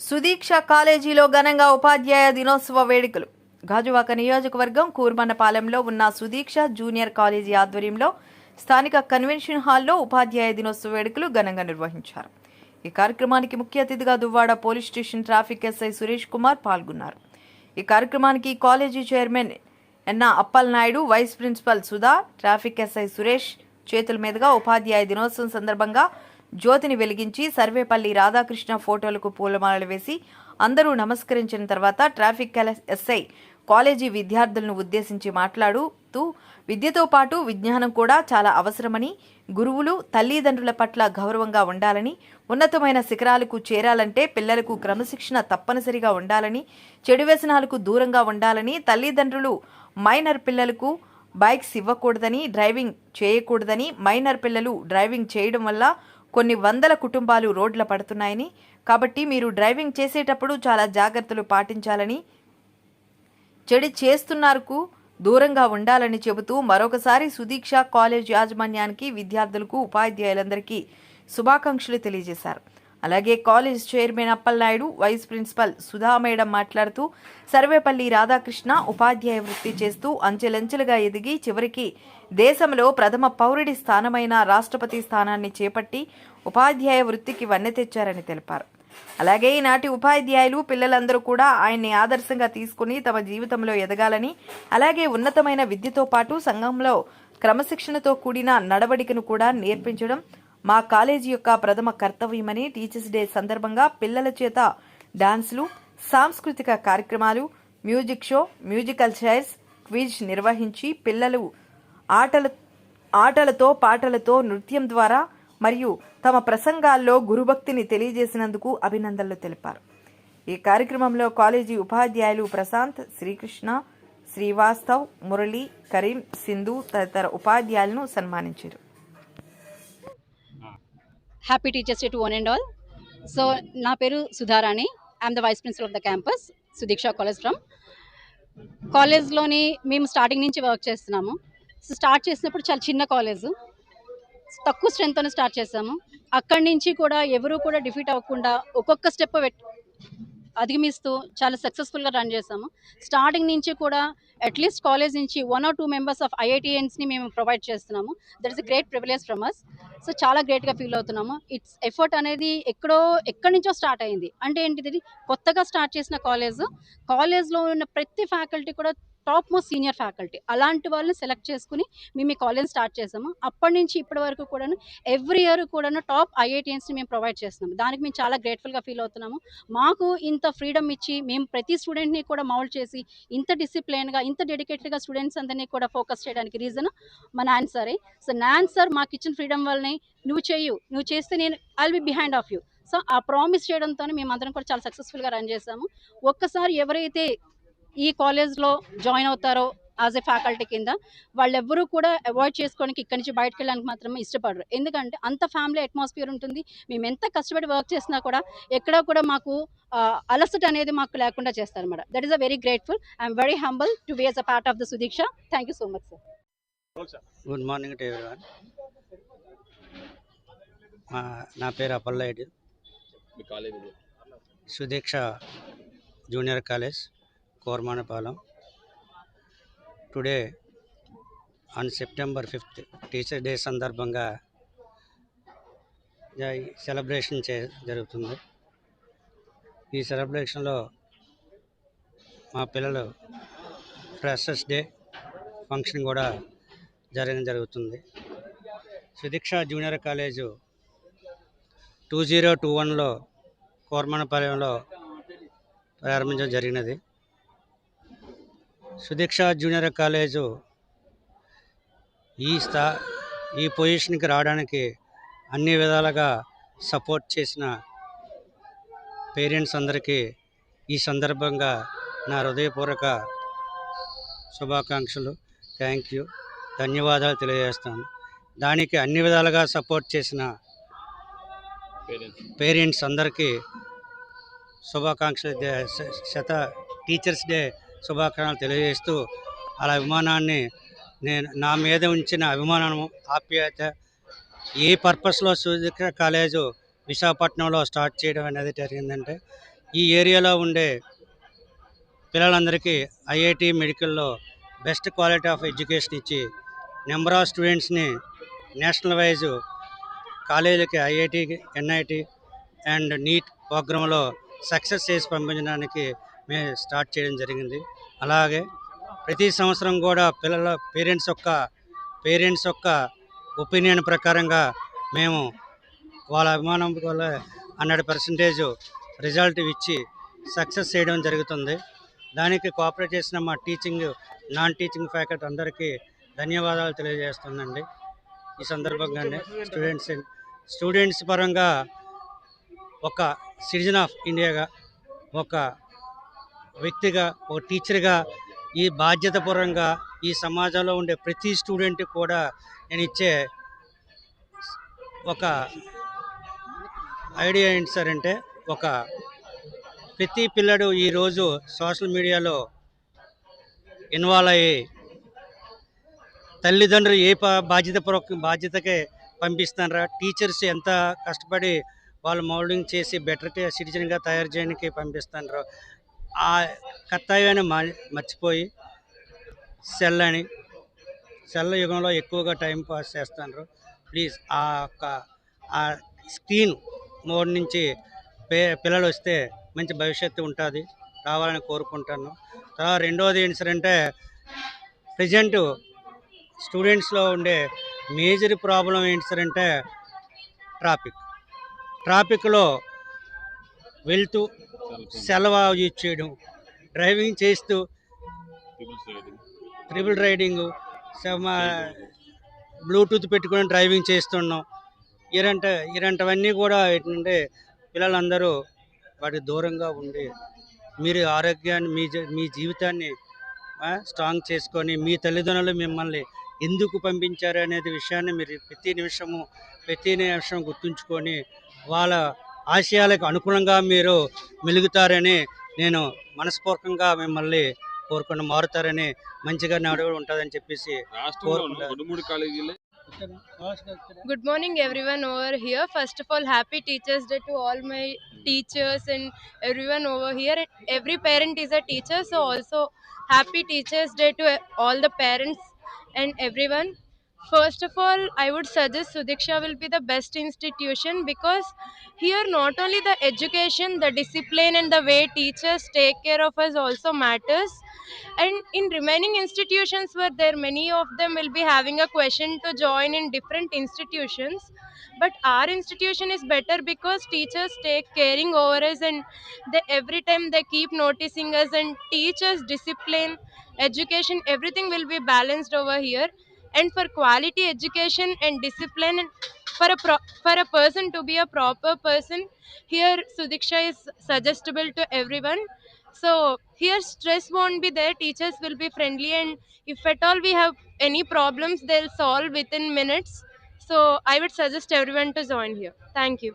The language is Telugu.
సుదీక్ష కాలేజీలో ఘనంగా ఉపాధ్యాయ దినోత్సవ వేడుకలు. గాజువాక నియోజకవర్గం కూర్మన్నపాలెంలో ఉన్న సుదీక్ష జూనియర్ కాలేజీ ఆధ్వర్యంలో స్థానిక కన్వెన్షన్ హాల్లో ఉపాధ్యాయ దినోత్సవ వేడుకలు ఘనంగా నిర్వహించారు. ఈ కార్యక్రమానికి ముఖ్య అతిథిగా Duvvada police station traffic SI Suresh Kumar పాల్గొన్నారు. ఈ కార్యక్రమానికి college chairman Enna Appal Naidu vice principal Sudha traffic SI Suresh చేతుల మీదుగా ఉపాధ్యాయ దినోత్సవం సందర్భంగా జ్యోతిని వెలిగించి సర్వేపల్లి రాధాకృష్ణ ఫోటోలకు పూలమాలలు వేసి అందరూ నమస్కరించిన తర్వాత ట్రాఫిక్ ఎస్ఐ కాలేజీ విద్యార్థులను ఉద్దేశించి మాట్లాడుతూ విద్యతో పాటు విజ్ఞానం కూడా చాలా అవసరమని గురువులు తల్లిదండ్రుల పట్ల గౌరవంగా ఉండాలని ఉన్నతమైన శిఖరాలకు చేరాలంటే పిల్లలకు క్రమశిక్షణ తప్పనిసరిగా ఉండాలని చెడు వ్యసనాలకు దూరంగా ఉండాలని తల్లిదండ్రులు మైనర్ పిల్లలకు బైక్స్ ఇవ్వకూడదని డ్రైవింగ్ చేయకూడదని మైనర్ పిల్లలు డ్రైవింగ్ చేయడం వల్ల కొన్ని వందల కుటుంబాలు రోడ్ల పడుతున్నాయని కాబట్టి మీరు డ్రైవింగ్ చేసేటప్పుడు చాలా జాగ్రత్తలు పాటించాలని చెడు చేస్తున్నారుకు దూరంగా ఉండాలని చెబుతూ మరొకసారి సుదీక్ష కాలేజ్ యాజమాన్యానికి విద్యార్థులకు ఉపాధ్యాయులందరికీ శుభాకాంక్షలు తెలియజేశారు. అలాగే college chairman Appalanaidu vice principal Sudha madam మాట్లాడుతూ సర్వేపల్లి రాధాకృష్ణ ఉపాధ్యాయ వృత్తి చేస్తూ అంచెలంచెలుగా ఎదిగి చివరికి దేశంలో ప్రథమ పౌరుడి స్థానమైన రాష్ట్రపతి స్థానాన్ని చేపట్టి ఉపాధ్యాయ వృత్తికి వన్నె తెచ్చారని తెలిపారు. అలాగే ఈనాటి ఉపాధ్యాయులు పిల్లలందరూ కూడా ఆయన్ని ఆదర్శంగా తీసుకుని తమ జీవితంలో ఎదగాలని అలాగే ఉన్నతమైన విద్యతో పాటు సంఘంలో క్రమశిక్షణతో కూడిన నడవడికను కూడా నేర్పించడం మా కాలేజీ యొక్క ప్రథమ కర్తవ్యమని టీచర్స్ డే సందర్భంగా పిల్లల చేత డాన్సులు సాంస్కృతిక కార్యక్రమాలు music show musical chairs quiz నిర్వహించి పిల్లలు ఆటల ఆటలతో పాటలతో నృత్యం ద్వారా మరియు తమ ప్రసంగాల్లో గురుభక్తిని తెలియజేసినందుకు అభినందనలు తెలిపారు. ఈ కార్యక్రమంలో కాలేజీ ఉపాధ్యాయులు ప్రశాంత్ శ్రీకృష్ణ శ్రీవాస్తవ్ మురళి కరీం సింధు తదితర ఉపాధ్యాయులను సన్మానించారు. Happy teachers to one and all so నా పేరు Sudharani. I'm the vice principal of the campus Sudiksha college from కాలేజ్లోని మేము స్టార్టింగ్ నుంచి వర్క్ చేస్తున్నాము. సో స్టార్ట్ చేసినప్పుడు చాలా చిన్న కాలేజ్ తక్కువ స్ట్రెంగ్తోనే స్టార్ట్ చేసాము అక్కడి నుంచి కూడా ఎవరు కూడా డిఫీట్ అవ్వకుండా ఒక్కొక్క స్టెప్ అధిగమిస్తూ చాలా సక్సెస్ఫుల్గా రన్ చేసాము స్టార్టింగ్ నుంచి కూడా అట్లీస్ట్ కాలేజ్ నుంచి one or two members of ఐఐటిఎన్స్ని మేము ప్రొవైడ్ చేస్తున్నాము. That is great privilege from us so చాలా గ్రేట్గా ఫీల్ అవుతున్నాము. ఇట్స్ ఎఫర్ట్ అనేది ఎక్కడో ఎక్కడి నుంచో స్టార్ట్ అయింది. అంటే ఏంటిది? కొత్తగా స్టార్ట్ చేసిన కాలేజ్ కాలేజ్లో ఉన్న ప్రతి ఫ్యాకల్టీ కూడా టాప్ మోస్ట్ సీనియర్ ఫ్యాకల్టీ. అలాంటి వాళ్ళని సెలెక్ట్ చేసుకుని మేము కాలేజ్ స్టార్ట్ చేసాము. అప్పటి నుంచి ఇప్పటి వరకు కూడాను ఎవ్రీ ఇయర్ కూడాను టాప్ ఐఐటిఎన్స్ని మేము ప్రొవైడ్ చేస్తున్నాము. దానికి మేము చాలా గ్రేట్ఫుల్గా ఫీల్ అవుతున్నాము. మాకు ఇంత ఫ్రీడమ్ ఇచ్చి మేము ప్రతి స్టూడెంట్ని కూడా మౌల్డ్ చేసి ఇంత డిసిప్లైన్గా ఇంత డెడికేటెడ్గా స్టూడెంట్స్ అందరినీ కూడా ఫోకస్ చేయడానికి రీజన్ మా నాన్ సారే. సో నాన్ సార్ మాకు ఇచ్చిన ఫ్రీడమ్ వల్లనే నువ్వు చేయు నువ్వు చేస్తే నేను I be behind of you so ఆ ప్రామిస్ చేయడంతో మేము అందరం కూడా చాలా సక్సెస్ఫుల్గా రన్ చేసాము. ఒక్కసారి ఎవరైతే ఈ కాలేజ్లో జాయిన్ అవుతారో యాజ్ ఎ ఫ్యాకల్టీ కింద వాళ్ళెవ్వరూ కూడా అవాయిడ్ చేసుకోవడానికి ఇక్కడి నుంచి బయటకు వెళ్ళడానికి మాత్రమే ఇష్టపడరు. ఎందుకంటే అంత ఫ్యామిలీ అట్మాస్ఫియర్ ఉంటుంది. మేము ఎంత కష్టపడి వర్క్ చేసినా కూడా ఎక్కడ కూడా మాకు అలసట అనేది మాకు లేకుండా చేస్తారు అనమాట that is a very grateful I'm very humble to be as a part of the Sudiksha thank you so much sir good morning to everyone మా నా పేరు ఇది. Sudiksha junior college Kormanapalem. Today on September fifth teacher day సందర్భంగా సెలబ్రేషన్ చే జరుగుతుంది. ఈ సెలబ్రేషన్లో మా పిల్లలు ఫ్రెషర్స్ డే ఫంక్షన్ కూడా జరగడం జరుగుతుంది. Sudiksha junior college two zero two వన్లో కోరమనపాలెంలో ప్రారంభించడం జరిగినది. సుదీక్ష జూనియర్ కాలేజు ఈ స్థా ఈ పొజిషన్కి రావడానికి అన్ని విధాలుగా సపోర్ట్ చేసిన పేరెంట్స్ అందరికీ ఈ సందర్భంగా నా హృదయపూర్వక శుభాకాంక్షలు. Thank you. ధన్యవాదాలు తెలియజేస్తాను. దానికి అన్ని విధాలుగా సపోర్ట్ చేసిన పేరెంట్స్ అందరికీ శుభాకాంక్షలు శత టీచర్స్ డే శుభాకాంక్షలు తెలియజేస్తూ అలా అభిమానాన్ని నేను నా మీద ఉంచిన అభిమానము ఆప్యాయత ఏ పర్పస్లో సుదీక్ష కాలేజు విశాఖపట్నంలో స్టార్ట్ చేయడం అనేది జరిగిందంటే ఈ ఏరియాలో ఉండే పిల్లలందరికీ ఐఐటి మెడికల్లో బెస్ట్ క్వాలిటీ ఆఫ్ ఎడ్యుకేషన్ ఇచ్చి నెంబర్ ఆఫ్ స్టూడెంట్స్ని నేషనల్ వైజ్ కాలేజీలకి ఐఐటి ఎన్ఐటి అండ్ నీట్ ప్రోగ్రాంలో సక్సెస్ చేసి పంపించడానికి మేము స్టార్ట్ చేయడం జరిగింది. అలాగే ప్రతి సంవత్సరం కూడా పిల్లల పేరెంట్స్ యొక్క పేరెంట్స్ యొక్క ఒపీనియన్ ప్రకారంగా మేము వాళ్ళ అభిమానం వల్ల హండ్రెడ్ పర్సెంటేజ్ రిజల్ట్ ఇచ్చి సక్సెస్ చేయడం జరుగుతుంది. దానికి కోఆపరేట్ చేసిన మా టీచింగ్ నాన్ టీచింగ్ ఫ్యాకల్టీ అందరికీ ధన్యవాదాలు తెలియజేస్తుందండి ఈ సందర్భంగానే స్టూడెంట్స్ స్టూడెంట్స్ పరంగా ఒక సిటిజన్ ఆఫ్ ఇండియాగా ఒక వ్యక్తిగా ఒక టీచర్గా ఈ బాధ్యతపూర్వంగా ఈ సమాజంలో ఉండే ప్రతి స్టూడెంట్ కూడా నేను ఇచ్చే ఒక ఐడియా ఏంటి సార్ అంటే ఒక ప్రతి పిల్లడు ఈరోజు సోషల్ మీడియాలో ఇన్వాల్వ్ అయ్యి తల్లిదండ్రులు ఏ బాధ్యత పూర్వక బాధ్యతకే పంపిస్తున్నారా టీచర్స్ ఎంత కష్టపడి వాళ్ళు మౌల్డింగ్ చేసి బెటర్ సిటిజన్గా తయారు చేయడానికి పంపిస్తున్నారు ఆ కర్తవ్యాన్ని మా మర్చిపోయి సెల్ అని సెల్ యుగంలో ఎక్కువగా టైం పాస్ చేస్తున్నారు. ప్లీజ్ ఆ యొక్క ఆ స్క్రీన్ మోడ్ నుంచి పే పిల్లలు వస్తే మంచి భవిష్యత్తు ఉంటుంది. రావాలని కోరుకుంటాను తర్వాత రెండవది ఏంటంటే ప్రజెంట్ స్టూడెంట్స్లో ఉండే మేజర్ ప్రాబ్లం ఏంటంటే ట్రాఫిక్. ట్రాఫిక్లో వెళ్తూ సెలవు యూజ్ చేయడం డ్రైవింగ్ చేస్తూ ట్రిపుల్ రైడింగ్ బ్లూటూత్ పెట్టుకొని డ్రైవింగ్ చేస్తున్నాం. ఇలాంటి ఇలాంటివన్నీ కూడా ఏంటంటే పిల్లలందరూ వాటికి దూరంగా ఉండి మీరు ఆరోగ్యాన్ని మీ మీ జీవితాన్ని స్ట్రాంగ్ చేసుకొని మీ తల్లిదండ్రులు మిమ్మల్ని ఎందుకు పంపించారు అనేది విషయాన్ని మీరు ప్రతి నిమిషము ప్రతి నిమిషం గుర్తుంచుకొని వాళ్ళ ఆశయాలకు అనుకూలంగా మీరు మెలుగుతారని నేను మనస్ఫూర్వకంగా మిమ్మల్ని కోరుకుని మారుతారని మంచిగా నడవడం ఉంటుందని చెప్పేసి good morning everyone over here first of all happy teachers day to all my teachers and everyone over here every parent is a teacher so also happy teachers day to all the parents and everyone First of all, I would suggest Sudiksha will be the best institution because here not only the education, the discipline, and the way teachers take care of us also matters. And in remaining institutions where there many of them will be having a question to join in different institutions but our institution is better because teachers take caring over us and they every time they keep noticing us and teach us discipline education everything will be balanced over here and for quality education and discipline for a pro- for a person to be a proper person here sudiksha is suggestible to everyone. So here stress won't be there teachers will be friendly and if at all we have any problems they'll solve within minutes. So i would suggest everyone to join here. Thank you